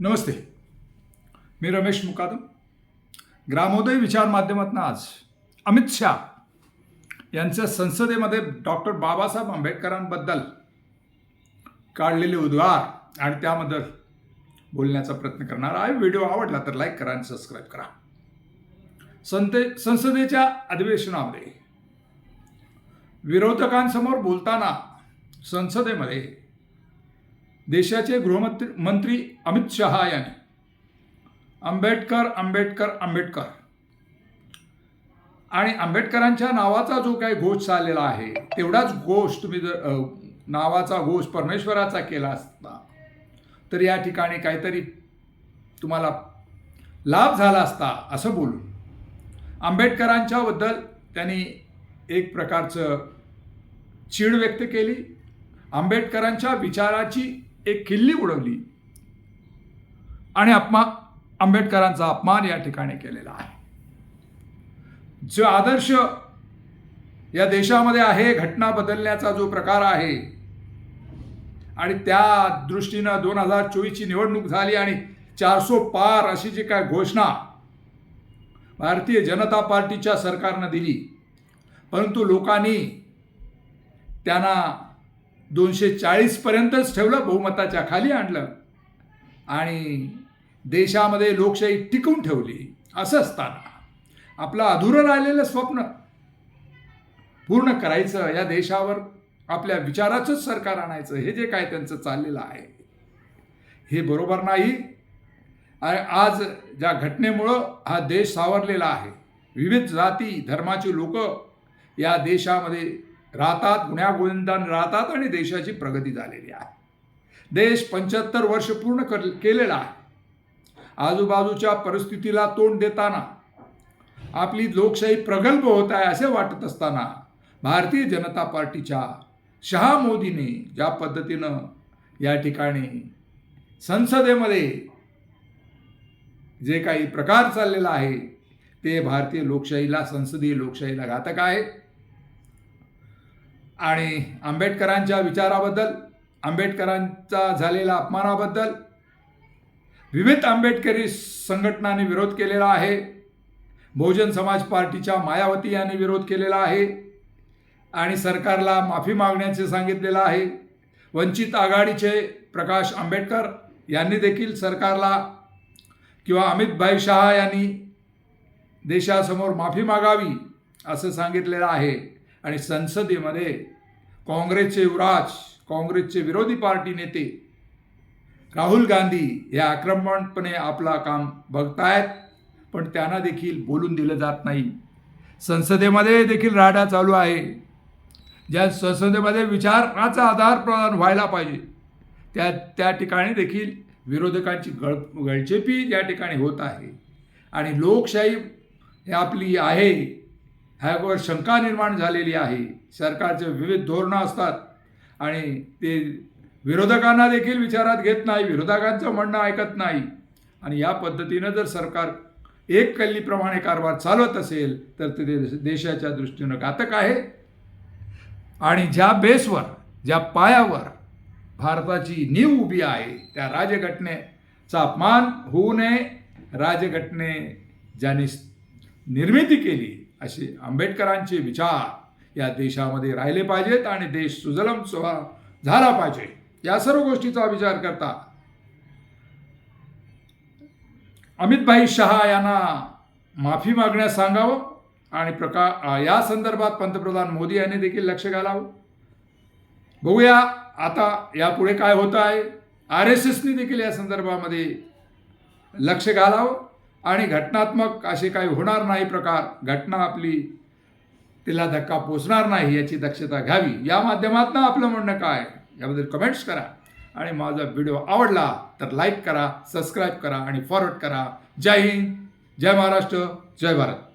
नमस्ते. मी रमेश मुकादम. ग्रामोदय विचार माध्यमातून आज अमित शाह यांच्या संसदेमध्ये डॉक्टर बाबासाहेब आंबेडकरांबद्दल काढलेले उद्गार आणि त्याबद्दल बोलण्याचा प्रयत्न करणार आहे. व्हिडिओ आवडला तर लाईक करा आणि सबस्क्राईब करा. संते संसदेच्या अधिवेशनामध्ये विरोधकांसमोर बोलताना संसदेमध्ये देशाचे गृहमंत्री मंत्री अमित शहा यांनी आंबेडकर आंबेडकर आंबेडकर. आणि आंबेडकरांच्या नावाचा जो काही घोष चाललेला आहे तेवढाच घोष तुम्ही जर नावाचा घोष परमेश्वराचा केला असता तर या ठिकाणी काहीतरी तुम्हाला लाभ झाला असता असं बोलून. आंबेडकरांच्याबद्दल त्यांनी एक प्रकारचं चीड व्यक्त केली. आंबेडकरांच्या विचाराची एक किल्ली उडवली. आणि अपमा आंबेडकरांचा अपमान या ठिकाणी केलेला आहे. जो आदर्श या देशामध्ये आहे घटना बदलण्याचा जो प्रकार आहे आणि त्या दृष्टीनं दोन हजार चोवीसची निवडणूक झाली आणि चारसो पार अशी जी काय घोषणा भारतीय जनता पार्टीच्या सरकारनं दिली परंतु लोकांनी त्यांना दोनशे चाळीसपर्यंतच ठेवलं बहुमताच्या खाली आणलं. आणि देशामध्ये लोकशाही टिकून ठेवली असं असताना. आपलं अधुरं राहिलेलं स्वप्न पूर्ण करायचं या देशावर आपल्या विचाराचंच सरकार आणायचं हे जे काय त्यांचं चाललेलं आहे हे बरोबर नाही. आणि आज ज्या घटनेमुळं हा देश सावरलेला आहे विविध जाती धर्माची लोक या देशामध्ये राहतात गुण्यागोविंदान राहतात आणि देशाची प्रगती झालेली आहे. देश पंच्याहत्तर वर्ष पूर्ण कर केलेला आहे. आजूबाजूच्या परिस्थितीला तोंड देताना आपली लोकशाही प्रगल्भ होत आहे असे वाटत असताना भारतीय जनता पार्टीच्या शहा मोदीने ज्या पद्धतीनं या ठिकाणी संसदेमध्ये जे काही प्रकार चाललेला आहे ते भारतीय लोकशाहीला संसदीय लोकशाहीला घातक आहे. आणि आंबेडकरांच्या विचाराबद्दल आंबेडकरांचा झालेल्या अपमानाबद्दल विविध आंबेडकरी संघटनांनी विरोध केलेला आहे बहुजन समाज पार्टीच्या मायावती यांनी विरोध केलेला आहे आणि सरकारला माफी मागण्याचे सांगितलेलं आहे. वंचित आघाडीचे प्रकाश आंबेडकर यांनी देखील सरकारला किंवा अमितभाई शहा यांनी देशासमोर माफी मागावी असं सांगितलेलं आहे. आणि संसदेमध्ये काँग्रेसचे युवराज काँग्रेसचे विरोधी पार्टी नेते राहुल गांधी हे आक्रमणपणे आपला काम बघतायत पण त्यांना देखील बोलून दिलं जात नाही. संसदेमध्ये देखील राडा चालू आहे. ज्या संसदेमध्ये विचाराचा आधार प्रदान व्हायला पाहिजे त्या त्या ठिकाणी देखील विरोधकांची गळ गळचेपी या ठिकाणी होत आहे. आणि लोकशाही हे आपली आहे. ह्यावर शंका निर्माण झालेली आहे. सरकारचे विविध धोरणं असतात. आणि ते विरोधकांना देखील विचारात घेत नाही विरोधकांचं म्हणणं ऐकत नाही. आणि या पद्धतीनं जर सरकार एक कल्लीप्रमाणे कारभार चालवत असेल तर ते देशाच्या दृष्टीनं घातक आहे. आणि ज्या बेसवर ज्या पायावर भारताची नीव उभी आहे त्या राजघटनेचा अपमान होऊ नये. राजघटने ज्याने निर्मिती केली असे आंबेडकरांचे विचार या देशामध्ये राहिले पाहिजेत आणि देश सुजलम सुहा झाला पाहिजे. या सर्व गोष्टीचा विचार करता. अमितभाई शहा यांना माफी मागण्यास सांगावं आणि प्रका या संदर्भात पंतप्रधान मोदी यांनी देखील लक्ष घालावं. बघूया आता यापुढे काय होतं आहे. आर एस एसनी देखील या संदर्भामध्ये लक्ष घालावं. आणि घटनात्मक असे काही होणार नाही प्रकार घटना आपली तिला धक्का पोचणार नाही याची दक्षता घ्यावी. या माध्यमातून आपलं म्हणणं काय? याबद्दल कमेंट्स करा. आणि माझा व्हिडिओ आवडला तर लाईक करा सबस्क्राईब करा आणि फॉरवर्ड करा. जय हिंद जय महाराष्ट्र जय भारत.